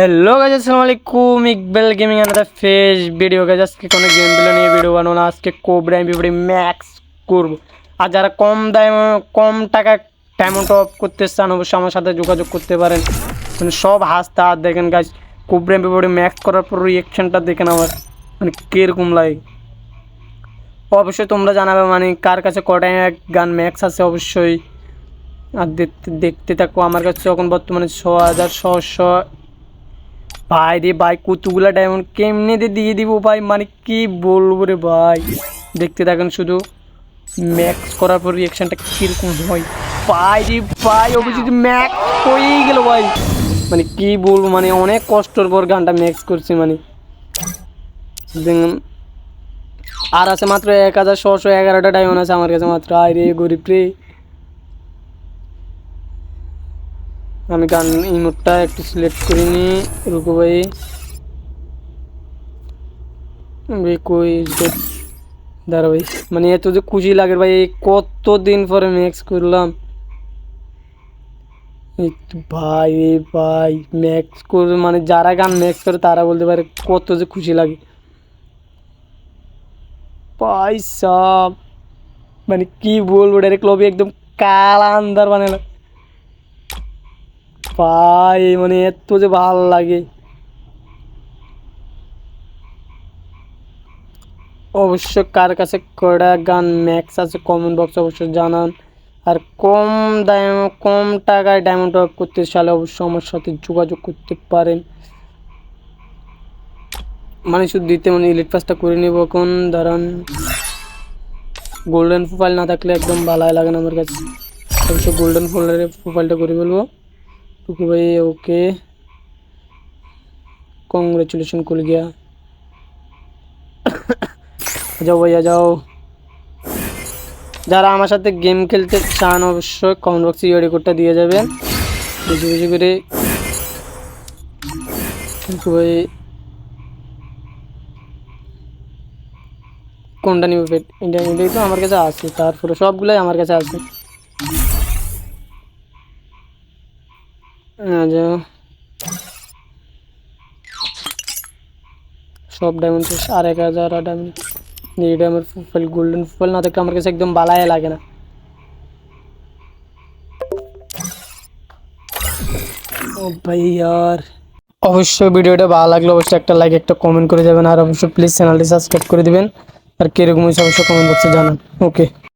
Hello guys আসসালামু আলাইকুম Iqbal gaming আনাদা ফেস ভিডিও গাইজ আজকে কোনো গেমগুলো নিয়ে ভিডিও বানাবো না। আজকে কোবরা এমপিপি ম্যাক্স করব। আর যারা কম দাম, কম টাকা ডায়মন্ড অফ করতে চান, অবশ্যই আমার সাথে যোগাযোগ করতে পারেন। মানে সব হাসতে হাত দেখেন গাছ কোবরা এমপিপি ম্যাক্স করার পর রিয়েকশনটা দেখেন আমার। মানে কীরকম লাগে। অবশ্যই তোমরা জানাবে মানে কার কাছে কটায় গান ম্যাক্স আছে অবশ্যই। আর দেখতে দেখতে থাকো। আমার কাছে এখন বর্তমানে ছ হাজার ছশো ভাই রে ভাই, কতগুলা ডায়মন্ড কেমনে দিয়ে দিব ভাই? মানে কি বলব রে ভাই? দেখতে থাকেন শুধু। ম্যাক্স করার পর রিয়াকশনটা কীরকম হয়? ভাই রে ভাই অবশ্যই ম্যাক্স হয়েই গেল ভাই। মানে কি বলব মানে অনেক কষ্টর পর গানটা ম্যাক্স করছি মানে। আর আছে মাত্র এক হাজার ছশো এগারোটা ডায়মন্ড আছে আমার কাছে মাত্র। আয় রে গরিব রে। আমি গান ইমোটটা একটু সিলেক্ট করে নি রুকু ভাই ভাই কই যে- দাঁড়া ভাই মানে এত যে খুশি লাগে ভাই, এই কত দিন পরে ম্যাক্স করলাম। এই তো ভাই, এই ভাই ম্যাক্স করে মানে যারা গান ম্যাক্স করে তারা বলতে পারে কত যে খুশি লাগে। ভাই সব মানে কি বলব ডাইরেক্ট লবি একদম কালা আন্দার বানালাম ভাই মানে এত যে ভালো লাগে। অবশ্য কার কাছে কয়টা গান ম্যাক্স আছে কমেন্ট বক্স অবশ্যই জানান। আর কম দাম, কম টাকায় ডায়মন্ড অফ করতে চাইলে অবশ্যই আমার সাথে যোগাযোগ করতে পারেন। মানে শুধু দিতে মানে ইলিট পাসটা করে নেব এখন, দাঁড়ান। গোল্ডেন প্রোফাইল না থাকলে একদম ভালোই লাগে না আমার কাছে। অবশ্যই গোল্ডেন ফোল্ডারে প্রোফাইলটা করে ফেলব। টুকু ভাই, ওকে। কংগ্রেচুলেশন কুল গিয়া যাও ভাইয়া, যাও। যারা আমার সাথে গেম খেলতে চান, অবশ্যই কমেন্ট বক্সে ইউডি কোডটা দিয়ে যাবেন। বেশি বেশি করে। ভাই, কোনটা নিব? পেট ইন্ডিয়া তো আমার কাছে আছে, তারপরে সবগুলোই আমার কাছে আছে। সব ডায়মন্ড শেষ আর এক হাজার ডায়মন্ড এই ডায়মন্ড ফুফল গোল্ডেন ফুফল না থাকলে আমার কাছে একদম বালায় লাগে না। ও ভাই আর। অবশ্যই ভিডিওটা ভালো লাগলে অবশ্যই একটা লাইক একটা কমেন্ট করে যাবেন। আর অবশ্যই প্লিজ চ্যানেলটি সাবস্ক্রাইব করে দিবেন। আর কীরকম হয়েছে অবশ্যই কমেন্ট বক্সে জানান। ওকে